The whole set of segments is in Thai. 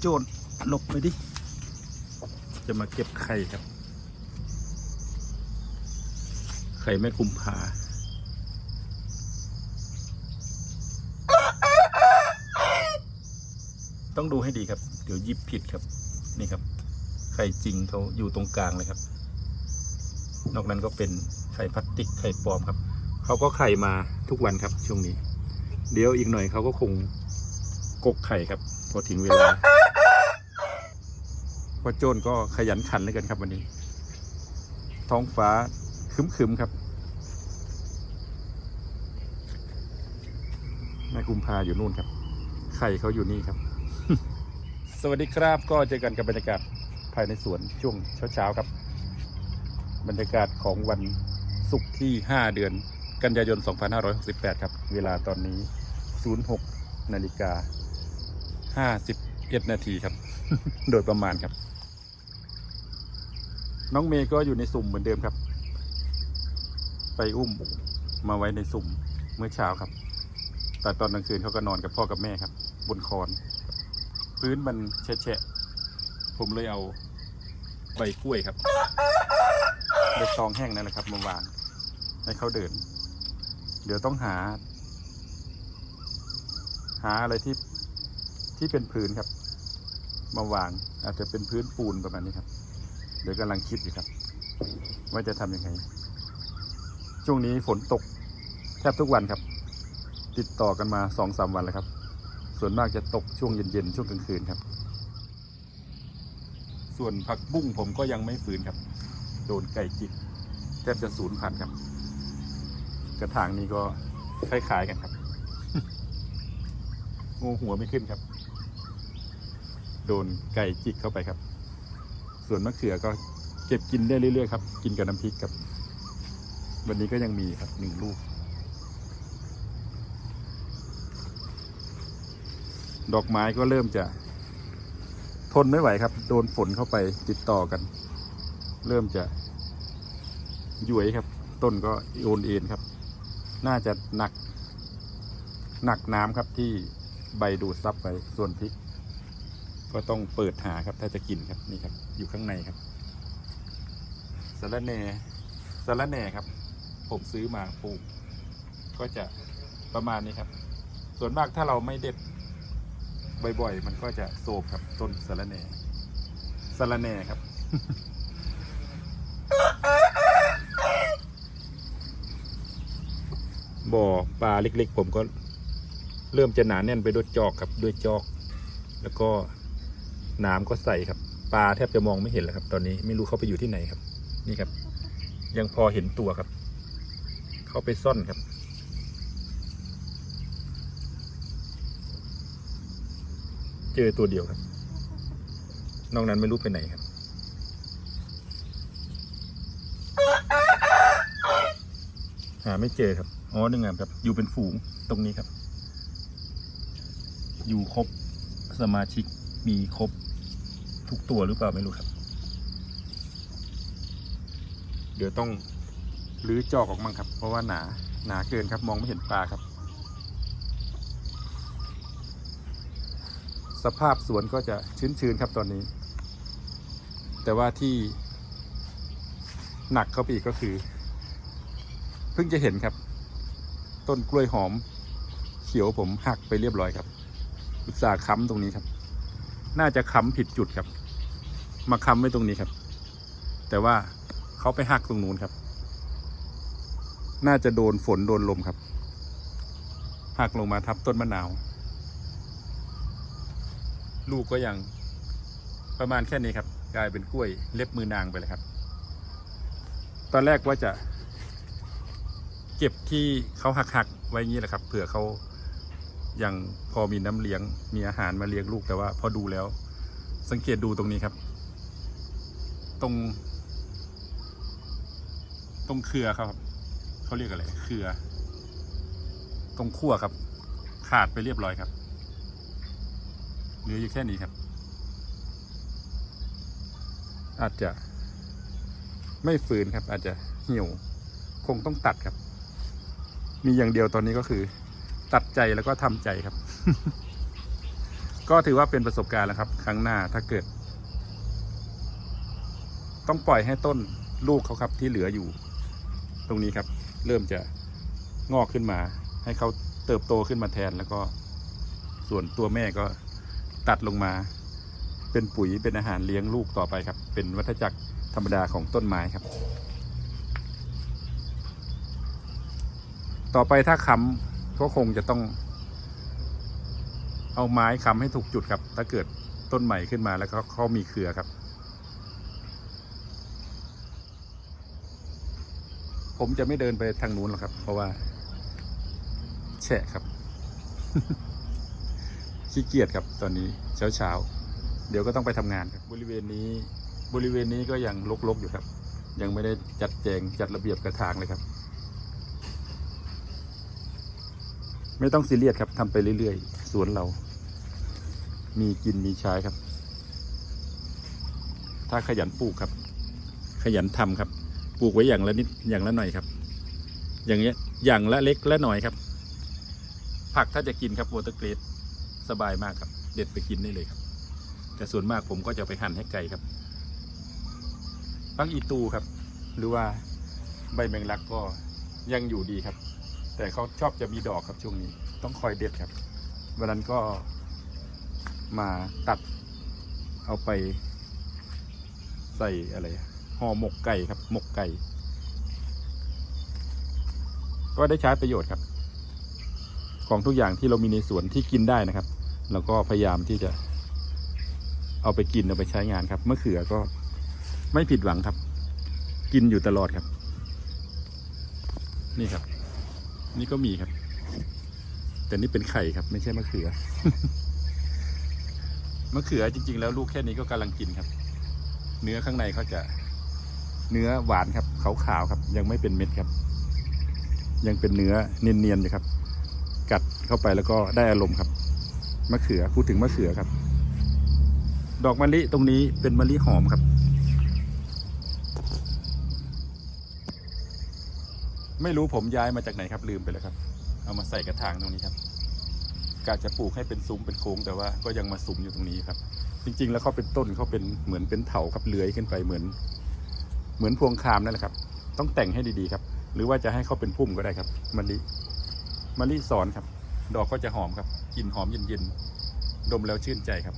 โจรหลบไปดิ จะมาเก็บไข่ครับ ไข่แม่กุมภาต้องดูให้ดีครับ เดี๋ยวยิบผิดครับ นี่ครับ ไข่จริงเขาอยู่ตรงกลางเลยครับ นอกนั้นก็เป็นไข่พลาสติกไข่ปลอมครับ เขาก็ไข่มาทุกวันครับช่วงนี้ เดี๋ยวอีกหน่อยเขาก็คงกกไข่ครับ พอถึงเวลา พ่อโจนก็ขยันขันเหลยกันครับวันนี้ ท้องฟ้าครึมๆครับแม่กุมภาอยู่นู่นครับ ไข่เขาอยู่นี่ครับ สวัสดีครับก็เจอกันกับบรรยากาศภายในสวนช่วงเช้าๆครับ บรรยากาศของวันศุกร์ที่ 5 เดือน กันยายน 2568 ครับ เวลาตอนนี้ 06นาฬิกา51นาทีครับ โดยประมาณครับ น้องเมย์ก็อยู่ในสุ่มเหมือนเดิมครับ ไปอุ้มมาไว้ในสุ่มเมื่อเช้าครับ แต่ตอนกลางคืนเขาก็นอนกับพ่อกับแม่ครับ บนคอน พื้นมันแฉะผมเลยเอาใบกล้วยครับใบตองแห้งนั่นแหละครับมาวางให้เขาเดิน เดี๋ยวต้องหา หาอะไรที่ที่เป็นพื้นครับ มาวาง อาจจะเป็นพื้นปูนประมาณนี้ครับ เดี๋ยวกำลังคิดอยู่ครับ ว่าจะทำยังไง ช่วงนี้ฝนตกแทบทุกวันครับ ติดต่อกันมาสองสามวันแล้วครับ ส่วนมากจะตกช่วงเย็นๆช่วงกลางคืนครับ ส่วนผักบุ้งผมก็ยังไม่ฝืนครับ โดนไก่จิกแทบจะสูญพันธุ์ครับ กระถางนี้ก็คล้ายๆกันครับงูหัวไม่ขึ้นครับ โดนไก่จิกเข้าไปครับ ส่วนมะเขือก็เก็บกินได้เรื่อยๆครับ กินกับน้ำพริกครับ วันนี้ก็ยังมีครับหนึ่งลูก ดอกไม้ก็เริ่มจะ ทนไม่ไหวครับ โดนฝนเข้าไปติดต่อกัน เริ่มจะหยครับ ต้นก็โอนเอ็นครับ น่าจะหนัก หนักน้ำครับที่ใบดูดซับไปส่วนพริก ก็ต้องเปิดหาครับถ้าจะกินครับนี่ครับ อยู่ข้างในครับสาระแน่สาระแน่ครับ ผมซื้อมาปลูก ก็จะประมาณนี้ครับ ส่วนมากถ้าเราไม่เด็ดบ่อยๆ มันก็จะโศบครับ ต้นสะระแน่สะระแน่ครับบ่อปลาเล็กๆ ผมก็เริ่มจะหนาแน่นไปด้วยจอกครับด้วยจอก แล้วก็ น้ำก็ใสครับ ปลาแทบจะมองไม่เห็นแล้วครับ ตอนนี้ไม่รู้เขาไปอยู่ที่ไหนครับ นี่ครับ ยังพอเห็นตัวครับ เขาไปซ่อนครับ เจอตัวเดียวครับ นอกนั้นไม่รู้ไปไหนครับหาไม่เจอครับอ๋อนึงงานครับ อยู่เป็นฝูงตรงนี้ครับ อยู่ครบสมาชิกมีครบ ทุกตัวหรือเปล่าไม่รู้ครับ เดี๋ยวต้องรื้อจอกออกมั่งครับ เพราะว่าหนาหนาเกินครับมองไม่เห็นปลาครับ สภาพสวนก็จะชื้นๆครับตอนนี้ แต่ว่าที่หนักเข้าไปอีกก็คือ เพิ่งจะเห็นครับ ต้นกล้วยหอม เขียวผมหักไปเรียบร้อยครับอุตส่าห์ค้ำตรงนี้ครับ น่าจะค้ำผิดจุดครับ มาค้ำไว้ตรงนี้ครับ แต่ว่าเขาไปหักตรงนู้นครับ น่าจะโดนฝนโดนลมครับ หักลงมาทับต้นมะนาว ลูกก็ยังประมาณแค่นี้ครับ กลายเป็นกล้วยเล็บมือนางไปเลยครับ ตอนแรกว่าจะ เก็บที่เขาหักๆไว้งี้แหละครับเผื่อเขายังพอมีน้ำเลี้ยงมีอาหารมาเลี้ยงลูกแต่ว่าพอดูแล้ว สังเกตดูตรงนี้ครับ ตรง ตรงเครือครับ เขาเรียกอะไรเครือ ตรงขั้วครับ ขาดไปเรียบร้อยครับเหลืออยู่แค่นี้ครับ อาจจะไม่ฝืนครับ อาจจะเหี่ยวคงต้องตัดครับ มีอย่างเดียวตอนนี้ก็คือ ตัดใจแล้วก็ทำใจครับ ก็ถือว่าเป็นประสบการณ์แล้วครับ ครั้งหน้าถ้าเกิด ต้องปล่อยให้ต้นลูกเขาครับที่เหลืออยู่ ตรงนี้ครับ เริ่มจะงอกขึ้นมา ให้เขาเติบโตขึ้นมาแทนแล้วก็ ส่วนตัวแม่ก็ตัดลงมา เป็นปุ๋ยเป็นอาหารเลี้ยงลูกต่อไปครับ เป็นวัฏจักรธรรมดาของต้นไม้ครับ ต่อไปถ้าค้ำก็คงจะต้อง เอาไม้ค้ำให้ถูกจุดครับ ถ้าเกิดต้นใหม่ขึ้นมาแล้วก็เขามีเครือครับ ผมจะไม่เดินไปทางนู้นหรอกครับ เพราะว่า แฉะครับ ขี้เกียจครับตอนนี้เช้าเช้าๆเดี๋ยวก็ต้องไปทำงานครับ บริเวณนี้ บริเวณนี้ก็ยังรกๆอยู่ครับ ยังไม่ได้จัดแจงจัดระเบียบกระถางเลยครับ ไม่ต้องซีเรียสครับทำไปเรื่อยๆสวนเรา มีกินมีใช้ครับ ถ้าขยันปลูกครับ ขยันทำครับ ปลูกไว้อย่างละนิดอย่างละหน่อยครับ อย่างเงี้ยอย่างละเล็กละหน่อยครับ ผักถ้าจะกินครับวอเตอร์เกรดสบายมากครับ เด็ดไปกินได้เลยครับ แต่ส่วนมากผมก็จะไปหั่นให้ไก่ครับปังอีตูครับ หรือว่าใบแมงลักก็ยังอยู่ดีครับ แต่เขาชอบจะมีดอกครับช่วงนี้ ต้องคอยเด็ดครับวันนั้นก็มาตัดเอาไปใส่อะไร ห่อหมกไก่ครับ หมกไก่ ก็ได้ใช้ประโยชน์ครับ ของทุกอย่างที่เรามีในสวนที่กินได้นะครับ แล้วก็พยายามที่จะ เอาไปกินเอาไปใช้งานครับมะเขือก็ไม่ผิดหวังครับ กินอยู่ตลอดครับ นี่ครับ นี่ก็มีครับ แต่นี่เป็นไข่ครับ ไม่ใช่มะเขือมะเขือจริง ๆ แล้วลูกแค่นี้ก็กำลังกินครับ เนื้อข้างในเขาจะ เนื้อหวานครับขาวๆครับ ยังไม่เป็นเม็ดครับ ยังเป็นเนื้อเนียนๆอยู่ครับ กัดเข้าไปแล้วก็ได้อารมณ์ครับมะเขือพูดถึงมะเขือครับ ดอกมะลิตรงนี้เป็นมะลิหอมครับ ไม่รู้ผมย้ายมาจากไหนครับลืมไปแล้วครับ เอามาใส่กระถางตรงนี้ครับกะจะปลูกให้เป็นซุ้มเป็นโค้งแต่ว่าก็ยังมาสุมอยู่ตรงนี้ครับ จริง ๆ แล้วเขาเป็นต้นเขาเป็นเหมือนเป็นเถาครับเลื้อยขึ้นไปเหมือน เหมือนพวงคามนั่นแหละครับ ต้องแต่งให้ดีๆครับ หรือว่าจะให้เขาเป็นพุ่มก็ได้ครับมะลิมะลิสอนครับ ดอกก็จะหอมครับกลิ่นหอมเย็นๆดมแล้วชื่นใจครับ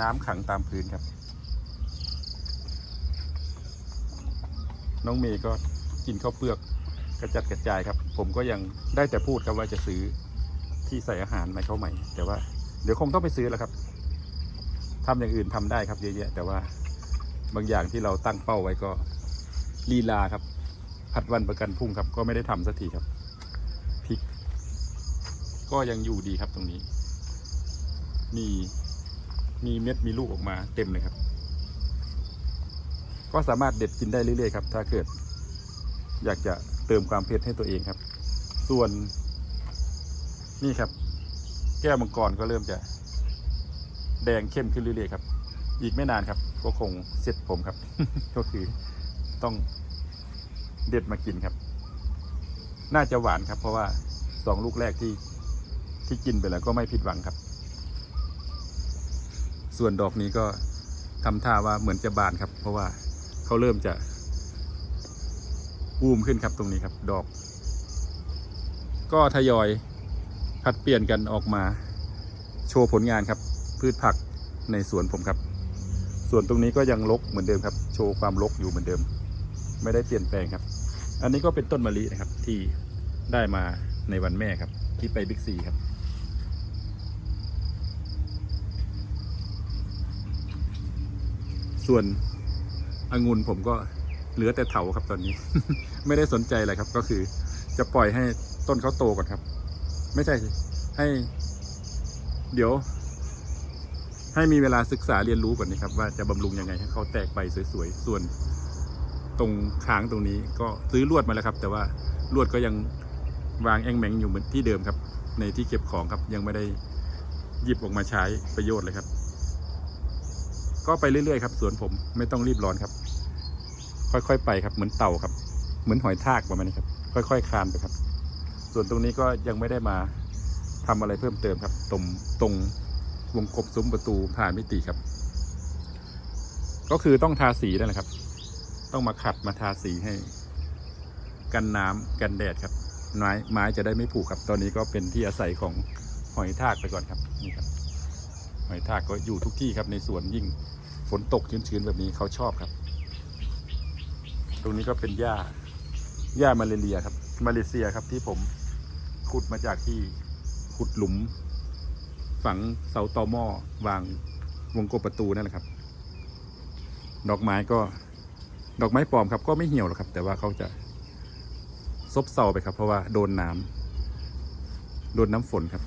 น้ำขังตามพื้นครับ น้องเมย์ก็กินข้าวเปลือกกระจัดกระจายครับ ผมก็ยังได้แต่พูดครับว่าจะซื้อที่ใส่อาหารมเข้าใหม่ แต่ว่าเดี๋ยวคงต้องไปซื้อแล้วครับ ทำอย่างอื่นทำได้ครับเยอะแยะแต่ว่าบางอย่างที่เราตั้งเป้าไว้ก็ลีลาครับผัดวันประกันพรุ่งครับ ก็ไม่ได้ทำสักทีครับพริก ก็ยังอยู่ดีครับตรงนี้ มีมีเม็ดมีลูกออกมาเต็มเลยครับ ก็สามารถเด็ดกินได้เรื่อยๆครับ ถ้าเกิด อยากจะเติมความเผ็ดให้ตัวเองครับ ส่วน นี่ครับ แก้วมังกรก็เริ่มจะ แดงเข้มขึ้นเรื่อยๆครับ อีกไม่นานครับ ก็คงเสร็จผมครับ ก็คือต้องเด็ดมากินครับ น่าจะหวานครับ เพราะว่าสองลูกแรกที่ที่กินไปแล้วก็ไม่ผิดหวังครับ ส่วนดอกนี้ก็ทำท่าว่าเหมือนจะบานครับ เพราะว่าเขาเริ่มจะบูมขึ้นครับตรงนี้ครับ ดอก ก็ทยอยผัดเปลี่ยนกันออกมา โชว์ผลงานครับ พืชผักในสวนผมครับ ส่วนตรงนี้ก็ยังรกเหมือนเดิมครับ โชว์ความรกอยู่เหมือนเดิม ไม่ได้เปลี่ยนแปลงครับ อันนี้ก็เป็นต้นมะลินะครับที่ได้มาในวันแม่ครับ ที่ไปบิ๊กซีครับ ส่วนองุ่นผมก็เหลือแต่เถาครับตอนนี้ ไม่ได้สนใจอะไรครับ ก็คือจะปล่อยให้ต้นเขาโตก่อนครับ ไม่ใช่ให้ เดี๋ยว ให้มีเวลาศึกษาเรียนรู้ก่อนนะครับ ว่าจะบำรุงยังไงให้เขาแตกใบสวยๆ ส่วนตรงค้างตรงนี้ก็ซื้อลวดมาแล้วครับ แต่ว่าลวดก็ยังวางแองแมงอยู่เหมือนที่เดิมครับ ในที่เก็บของครับยังไม่ได้หยิบออกมาใช้ประโยชน์เลยครับ ก็ไปเรื่อยๆครับสวนผมไม่ต้องรีบร้อนครับ ค่อยๆไปครับเหมือนเต่าครับ เหมือนหอยทากประมาณนี้ครับ ค่อยๆคลานไปครับ ส่วนตรงนี้ก็ยังไม่ได้มาทำอะไรเพิ่มเติมครับ ตรงตรง วงกบซุ้มประตูผ่านมิติครับ ก็คือต้องทาสีนั่นแหละครับ ต้องมาขัดมาทาสีให้ กันน้ำกันแดดครับ ไม้ไม้จะได้ไม่ผุครับ ตอนนี้ก็เป็นที่อาศัยของหอยทากไปก่อนครับนี่ครับ หอยทากก็อยู่ทุกที่ครับในสวนยิ่งฝนตกชื้นๆแบบนี้เขาชอบครับ ตรงนี้ก็เป็นหญ้าหญ้ามาเลเรียครับ มาเลเซียครับที่ผมขุดมาจากที่ขุดหลุม ฝังเสาตอหม้อวางวงกบประตูนั่นแหละครับ ดอกไม้ก็ดอกไม้ปลอมครับ ก็ไม่เหี่ยวหรอกครับ แต่ว่าเขาจะซบเซาไปครับ เพราะว่าโดนน้ำโดนน้ำฝนครับ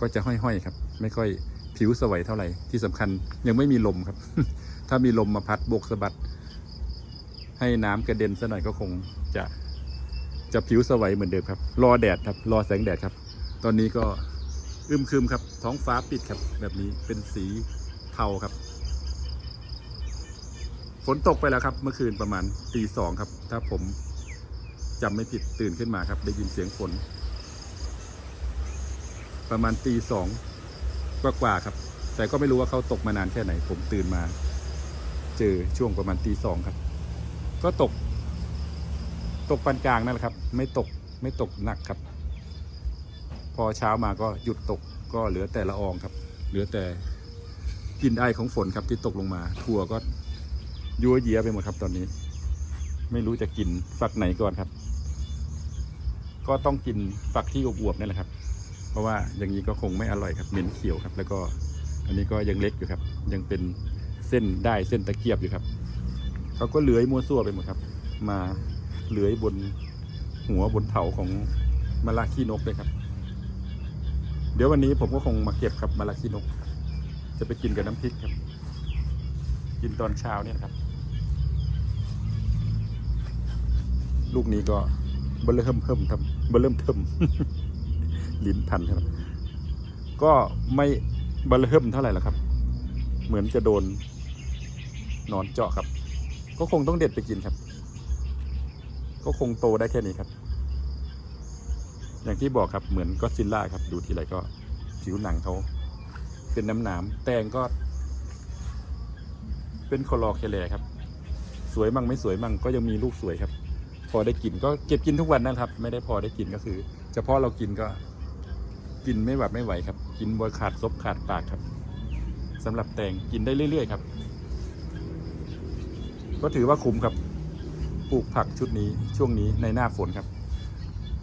ก็จะห้อยๆครับ ไม่ค่อยผิวสวยเท่าไหร่ที่สำคัญยังไม่มีลมครับ ถ้ามีลมมาพัดโบกสะบัด ให้น้ำกระเด็นซะหน่อยก็คงจะจะผิวสวยเหมือนเดิมครับ รอแดดครับ รอแสงแดดครับ ตอนนี้ก็ อึมครึมครับ ท้องฟ้าปิดครับ แบบนี้เป็นสีเทาครับ ฝนตกไปแล้วครับ เมื่อคืนประมาณตีสองครับ ถ้าผมจำไม่ผิดตื่นขึ้นมาครับ ได้ยินเสียงฝน ประมาณตีสองกว่าครับ แต่ก็ไม่รู้ว่าเขาตกมานานแค่ไหน ผมตื่นมา เจอช่วงประมาณตีสองครับ ก็ตก ตกปานกลางนั่นแหละครับ ไม่ตกไม่ตกหนักครับ พอเช้ามาก็หยุดตกก็เหลือแต่ละอองครับ เหลือแต่กลินไอของฝนครับที่ตกลงมา ทั่วก็ยัวเยียไปหมดครับตอนนี้ ไม่รู้จะกินฝักไหนก่อนครับ ก็ต้องกินฝักที่อวบๆนี่แหละครับ เพราะว่าอย่างนี้ก็คงไม่อร่อยครับเหม็นเขียวครับ แล้วก็อันนี้ก็ยังเล็กอยู่ครับ ยังเป็นเส้นได้เส้นตะเกียบอยู่ครับเขาก็เลื้อยมั่วซั่วไปหมดครับ มาเลื้อยบนหัวบนเถาของมะละขี้นกเลยครับ เดี๋ยววันนี้ผมก็คงมาเก็บครับมะละขี้นกจะไปกินกับน้ำพริกครับ กินตอนเช้าเนี่ยครับ ลูกนี้ก็เบลเริ่มเพิ่มครับเบลเริ่มเทิมลิ้นพันครับ ก็ไม่เบลเริ่มเท่าไหร่หรอกครับ เหมือนจะโดนนอนเจาะครับ ก็คงต้องเด็ดไปกินครับ ก็คงโตได้แค่นี้ครับ อย่างที่บอกครับเหมือนก็ซิลล่าครับ ดูทีไรก็ผิวหนังเขาเป็นน้ำหนามแตงก็ เป็นคอลอเคเลครับ สวยมั่งไม่สวยมั่งก็ยังมีลูกสวยครับ พอได้กินก็เก็บกินทุกวันนะครับ ไม่ได้พอได้กินก็คือเฉพาะเรากินก็กินไม่หวัดไม่ไหวครับ กินบนขาดซบขาดปากครับสำหรับแตงกินได้เรื่อยๆครับ ก็ถือว่าคุ้มครับ ปลูกผักชุดนี้ช่วงนี้ในหน้าฝนครับ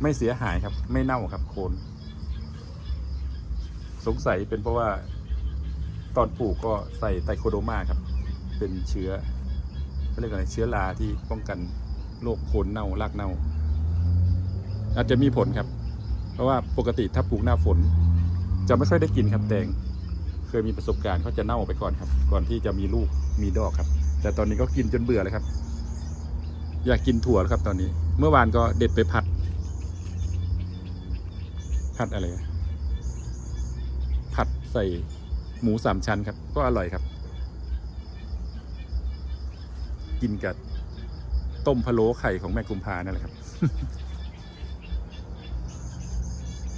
ไม่เสียหายครับ ไม่เน่าครับโคนสงสัยเป็นเพราะว่าตอนปลูกก็ใส่ไตโคโดมาครับ เป็นเชื้อเขาเรียกอะไรเชื้อราที่ป้องกันโรคโคนเน่ารากเน่า อาจจะมีผลครับ เพราะว่าปกติถ้าปลูกหน้าฝน จะไม่ค่อยได้กินครับแตงเคยมีประสบการณ์เขาจะเน่าไปก่อนครับ ก่อนที่จะมีลูกมีดอกครับ แต่ตอนนี้ก็กินจนเบื่อเลยครับ อยากกินถั่วแล้วครับ ตอนนี้ เมื่อวานก็เด็ดไปผัด ผัดอะไร ผัดใส่หมูสามชั้นครับ ก็อร่อยครับ กินกับต้มพะโล้ไข่ของแม่กุมพานั่นแหละครับ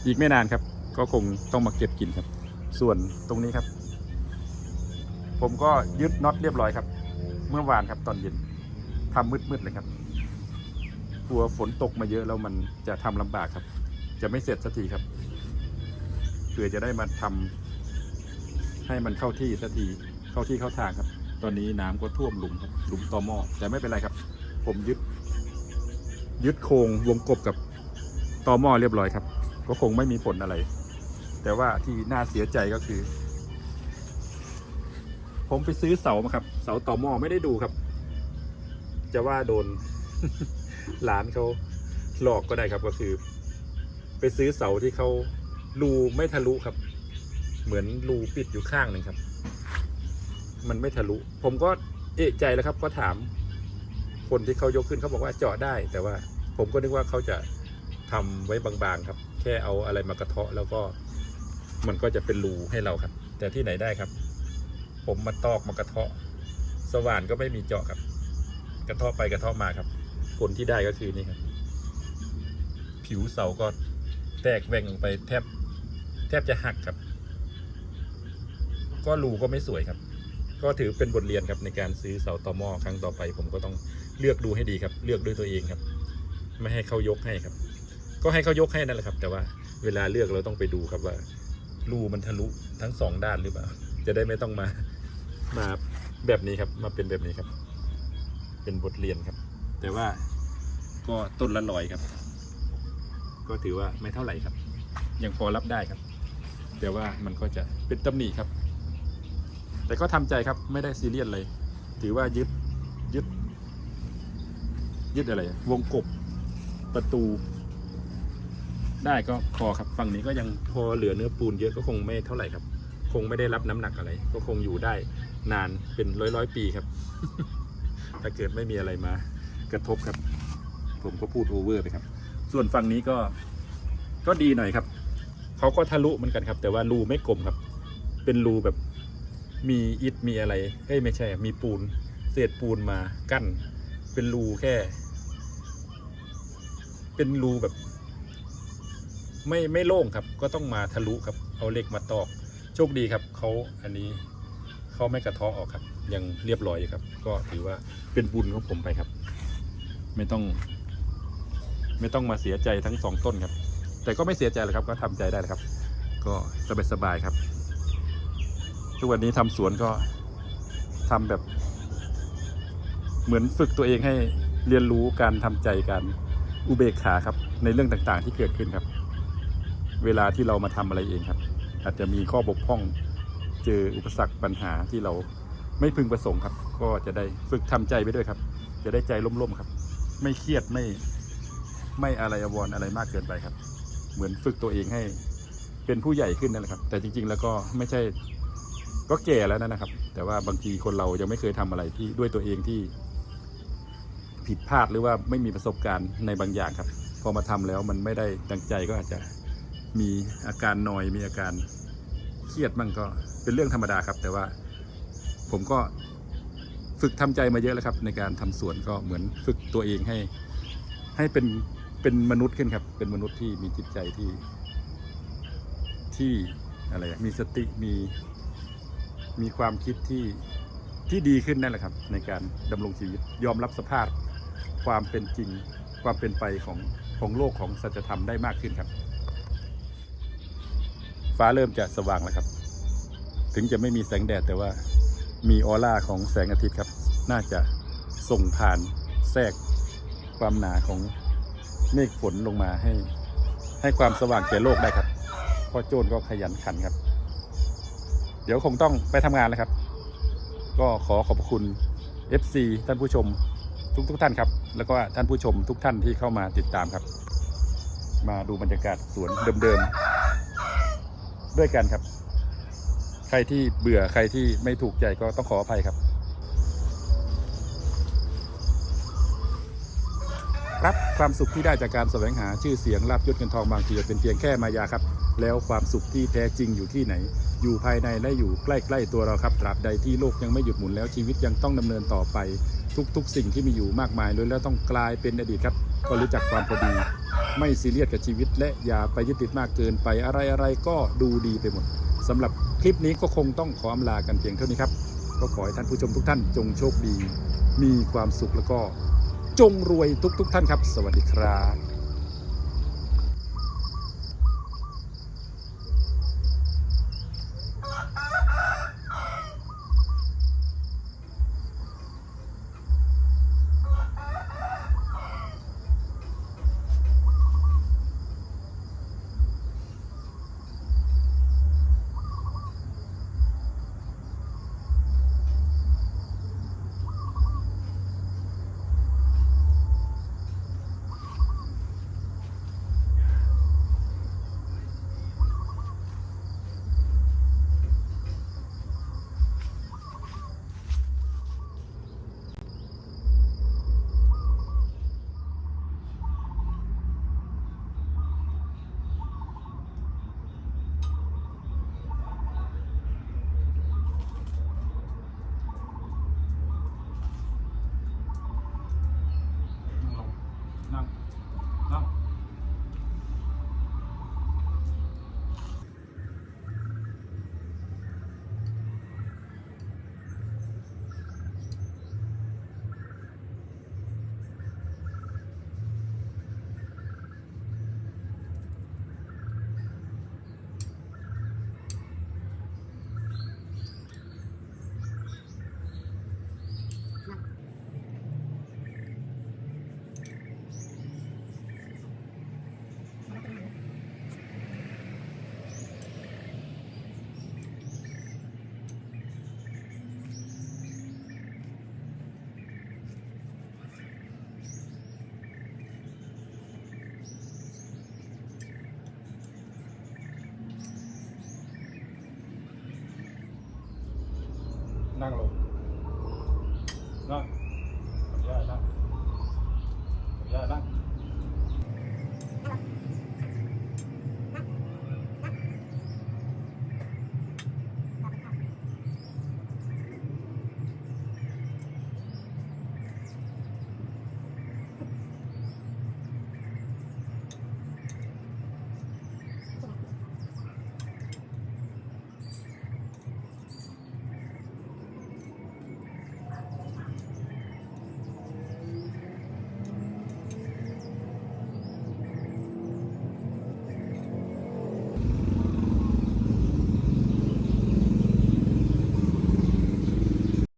อีกไม่นานครับ ก็คงต้องมาเก็บกินครับ ส่วนตรงนี้ครับ ผมก็ยึดน็อตเรียบร้อยครับ เมื่อวานครับตอนเย็นทำมืดๆเลยครับกลัวฝนตกมาเยอะแล้วมันจะทำลำบากครับ จะไม่เสร็จสักทีครับเพื่อจะได้มาทำให้มันเข้าที่สักทีเข้าที่เข้าทางครับ ตอนนี้น้ำก็ท่วมหลุมครับหลุมต่อหม้อแต่ไม่เป็นไรครับ ผมยึด ยึดโครงวงกบกับต่อหม้อเรียบร้อยครับ ก็คงไม่มีผลอะไร แต่ว่าที่น่าเสียใจก็คือ ผมไปซื้อเสามาครับ เสาต่อหม้อไม่ได้ดูครับ จะว่าโดนหลานเขาหลอกก็ได้ครับก็คือ ไปซื้อเสาที่เขารูไม่ทะลุครับ เหมือนรูปิดอยู่ข้างหนึ่งครับ มันไม่ทะลุ ผมก็เอะใจแล้วครับ ก็ถาม คนที่เขายกขึ้นเขาบอกว่าเจาะได้ แต่ว่าผมก็นึกว่าเขาจะทำไว้บางๆครับ แค่เอาอะไรมากระเทาะแล้วก็ มันก็จะเป็นรูให้เราครับ แต่ที่ไหนได้ครับ ผมมาตอกมากระเทาะ สว่านก็ไม่มีเจาะครับ กระเทาะไปกระเทาะมาครับ ผลที่ได้ก็คือนี่ครับ ผิวเสาก็ แตกแหว่งไปแทบแทบจะหักครับ ก็รูก็ไม่สวยครับ ก็ถือเป็นบทเรียนครับในการซื้อเสาต่อหม้อครั้งต่อไป ผมก็ต้องเลือกดูให้ดีครับ เลือกด้วยตัวเองครับ ไม่ให้เขายกให้ครับ ก็ให้เขายกให้นั่นแหละครับ แต่ว่าเวลาเลือกเราต้องไปดูครับว่ารูมันทะลุทั้งสองด้านหรือเปล่า จะได้ไม่ต้องมามาแบบนี้ครับ มาเป็นแบบนี้ครับ เป็นบทเรียนครับ แต่ว่าก็ต้นละร้อยครับ ก็ถือว่าไม่เท่าไหร่ครับ ยังพอรับได้ครับ แต่ว่ามันก็จะเป็นตำหนิครับ แต่ก็ทำใจครับไม่ได้ซีเรียสเลย ถือว่ายึดยึด ยึดอะไรอะวงกบประตู ได้ก็พอครับฝั่งนี้ก็ยังพอเหลือเนื้อปูนเยอะก็คงไม่เท่าไหร่ครับ คงไม่ได้รับน้ำหนักอะไร ก็คงอยู่ได้นานเป็นร้อยร้อยปีครับ ถ้าเกิดไม่มีอะไรมากระทบครับ ผมก็พูดโอเวอร์ไปครับ ส่วนฝั่งนี้ก็ก็ดีหน่อยครับเขาก็ทะลุเหมือนกันครับ แต่ว่ารูไม่กลมครับ เป็นรูแบบมีอิฐมีอะไรเอ้ยไม่ใช่ มีปูน เศษปูนมากั้น เป็นรูแค่ เป็นรูแบบ ไม่ไม่โล่งครับ ก็ต้องมาทะลุครับ เอาเหล็กมาตอก โชคดีครับเขาอันนี้เขาไม่กระเทาะออกครับ ยังเรียบร้อยอยู่ครับ ก็ถือว่าเป็นบุญของผมไปครับ ไม่ต้อง ไม่ต้องมาเสียใจทั้งสองต้นครับ แต่ก็ไม่เสียใจหรอกครับ ก็ทำใจได้แล้วครับ ก็สบายๆครับ ทุกวันนี้ทำสวนก็ทำแบบ เหมือนฝึกตัวเองให้เรียนรู้การทำใจการอุเบกขาครับ ในเรื่องต่างๆที่เกิดขึ้นครับ เวลาที่เรามาทำอะไรเองครับ อาจจะมีข้อบกพร่องเจออุปสรรคปัญหาที่เราไม่พึงประสงค์ครับ ก็จะได้ฝึกทำใจไปด้วยครับ จะได้ใจร่มๆครับ ไม่เครียดไม่ ไม่อะไรอวรอะไรมากเกินไปครับ เหมือนฝึกตัวเองให้เป็นผู้ใหญ่ขึ้นนั่นแหละครับ แต่จริง ๆ แล้วก็ไม่ใช่ก็แก่แล้วนะครับ แต่ว่าบางทีคนเรายังไม่เคยทำอะไรที่ด้วยตัวเองที่ ผิดพลาดหรือว่าไม่มีประสบการณ์ในบางอย่างครับ พอมาทำแล้วมันไม่ได้ดังใจก็อาจจะมีอาการนอยมีอาการเครียดมั่งก็เป็นเรื่องธรรมดาครับ แต่ว่าผมก็ฝึกทำใจมาเยอะแล้วครับ ในการทำสวนก็เหมือนฝึกตัวเองให้ให้เป็น เป็นมนุษย์ขึ้นครับ เป็นมนุษย์ที่มีจิตใจที่ ที่อะไรมีสติมีมีความคิดที่ที่ดีขึ้นนั่นแหละครับ ในการดำรงชีวิตยอมรับสภาพความเป็นจริง ความเป็นไปของของโลกของสัจธรรมได้มากขึ้นครับ ฟ้าเริ่มจะสว่างแล้วครับ ถึงจะไม่มีแสงแดดแต่ว่ามีออร่าของแสงอาทิตย์ครับ น่าจะส่งผ่านแทรกความหนาของ เมฆฝนลงมาให้ ให้ความสว่างแก่โลกได้ครับพ่อโจนก็ขยันขันครับ เดี๋ยวคงต้องไปทำงานแล้วครับ ก็ขอขอบคุณ FC ท่านผู้ชมทุกทุกท่านครับ แล้วก็ท่านผู้ชมทุกท่านที่เข้ามาติดตามครับ มาดูบรรยากาศสวนเดิมๆด้วยกันครับ ใครที่เบื่อใครที่ไม่ถูกใจก็ต้องขออภัยครับ ครับความสุขที่ได้จากการแสวงหาชื่อเสียงลาบยศเงินทองบางทีเป็นเพียงแค่มายาครับ แล้วความสุขที่แท้จริงอยู่ที่ไหน อยู่ภายในและอยู่ใกล้ๆตัวเราครับตราบใดที่โลกยังไม่หยุดหมุนแล้วชีวิตยังต้องดำเนินต่อไป ทุกๆ สิ่งที่มีอยู่มากมายล้วนแล้วต้องกลายเป็นอดีตครับ ก็รู้จักความพอดี ไม่ซีเรียสกับชีวิต และอย่าไปยึดติดมากเกินไปอะไรๆก็ดูดีไปหมดสำหรับคลิปนี้ก็คงต้องขออำลากันเพียงเท่านี้ครับ ก็ขอให้ท่านผู้ชมทุกท่านจงโชคดี มีความสุขแล้วก็ จงรวยทุกๆท่านครับ สวัสดีครับ นั่งลงนั่งขออนุญาตนั่งขออนุญาตนั่ง